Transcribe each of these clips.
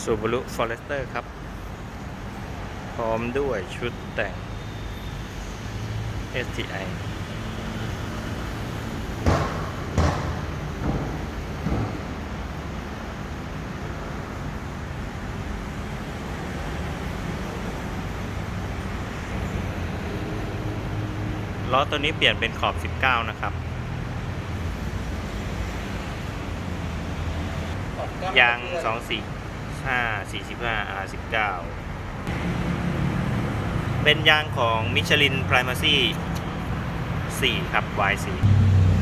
Subaru Forester ครับ พร้อมด้วยชุดแต่ง STI ล้อตัวนี้เปลี่ยนเป็นขอบ 19 นะครับ ยาง 2 4 5 45 R 19 เป็นยางของมิชลิน Primacy 4ครับ Y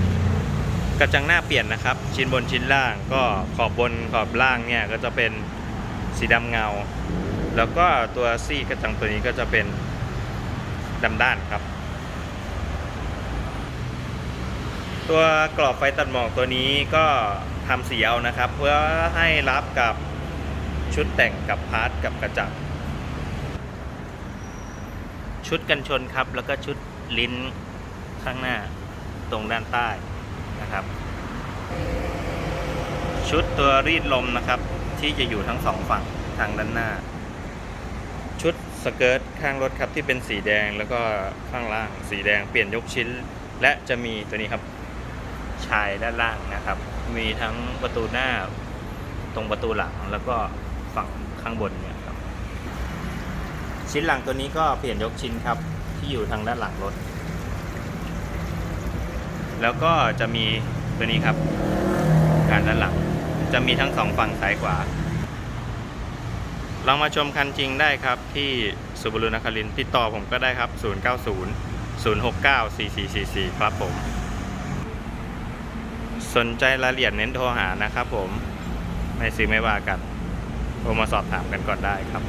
4 กระจังหน้าเปลี่ยนนะครับ ชิ้นบนชิ้นล่างก็ขอบบนขอบล่างเนี่ยก็จะเป็นสีดำเงา แล้วก็ตัวซี่กระจังตัวนี้ก็จะเป็นดำด้านครับ ตัวกรอบไฟตัดหมอกตัวนี้ก็ทำสีเอานะครับ เพื่อให้รับกับ ชุดแต่งกับพาร์ทกับกระจังชุดกันชนครับ แล้วก็ชุดลิ้นข้างหน้าตรงด้านใต้นะครับ ชุดตัวรีดลมนะครับ ที่จะอยู่ทั้งสองฝั่งทางด้านหน้า ชุดสเกิร์ตข้างรถครับที่เป็นสีแดงแล้วก็ข้างล่างสีแดงเปลี่ยนยกชิ้น และจะมีตัวนี้ครับชายด้านล่างนะครับ มีทั้งประตูหน้าตรงประตูหลังแล้วก็ ฝั่งข้างบนเนี่ยครับ ชิ้นหลังตัวนี้ก็เปลี่ยนยกชิ้นครับที่อยู่ทางด้านหลังรถ แล้วก็จะมีตัวนี้ครับการด้านหลัง จะมีทั้งสองฝั่งซ้ายขวาลองมาชมคันจริงได้ครับที่สุบรุนครินติดต่อผมก็ได้ครับ 090 069 4444 ครับผม สนใจรายละเอียดเน้นโทรหานะครับผม ไม่ซื้อไม่ว่ากัน โทรมาสอบถามกันก่อนได้ครับ